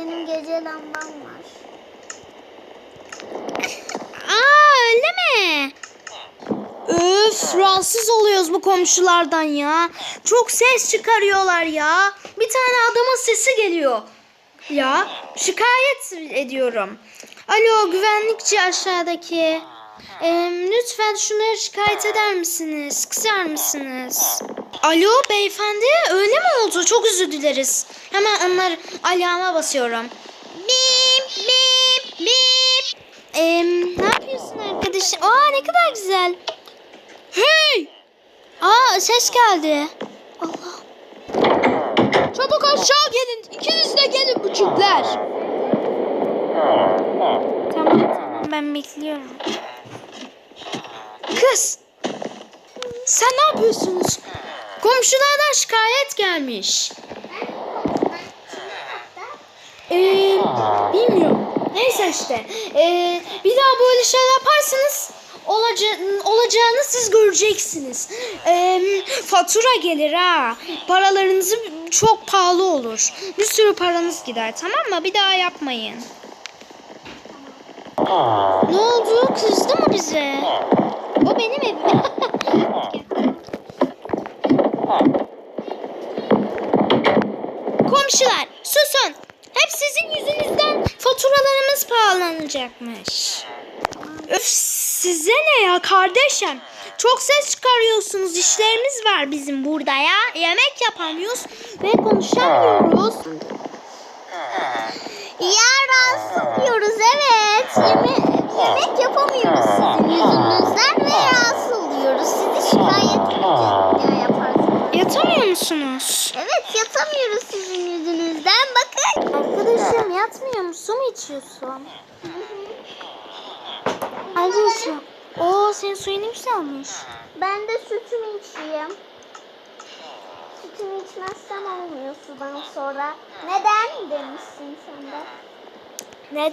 Benim gece lambam var. Aa öyle mi? Öf rahatsız oluyoruz bu komşulardan ya. Çok ses çıkarıyorlar ya. Bir tane adamın sesi geliyor. Ya şikayet ediyorum. Alo güvenlikçi aşağıdaki. Ee, lütfen şunları şikayet eder misiniz? Kısar mısınız? Alo beyefendi öyle mi oldu? Çok özür dileriz. Hemen onlar ayağıma basıyorum. Bip bip bip. Ee, ne yapıyorsun arkadaşım? Aa ne kadar güzel. Hey! Aa ses geldi. Allah. Çabuk aşağı gelin. İkiniz de gelin küçükler. Tamam ben bekliyorum. Kız. Sen ne yapıyorsunuz? Komşulardan şikayet gelmiş. Ee, bilmiyorum. Neyse işte. Ee, bir daha böyle şey yaparsanız olaca olacağını siz göreceksiniz. Ee, fatura gelir ha. Paralarınızı çok pahalı olur. Bir sürü paranız gider tamam mı? Bir daha yapmayın. Ne oldu? Kızdı mı bize? O benim evim. Komşular susun. Hep sizin yüzünüzden faturalarımız pahalanacakmış. Öf size ne ya kardeşim? Çok ses çıkarıyorsunuz. İşlerimiz var bizim burada ya. Yemek yapamıyoruz ve konuşamıyoruz. Ya yemek yapamıyoruz sizin yüzünüzden ve rahatsız oluyoruz. Sizi şikayet edeceğiz ya yaparsanız. Yatamıyor musunuz? Evet yatamıyoruz sizin yüzünüzden. Bakın. Arkadaşım yatmıyor musun? Su mu içiyorsun? Arkadaşım. Oo senin suyun güzelmiş. Ben de sütümü içeyim. Sütümü içmezsem olmuyor sudan sonra. Neden demişsin sen de. Neden?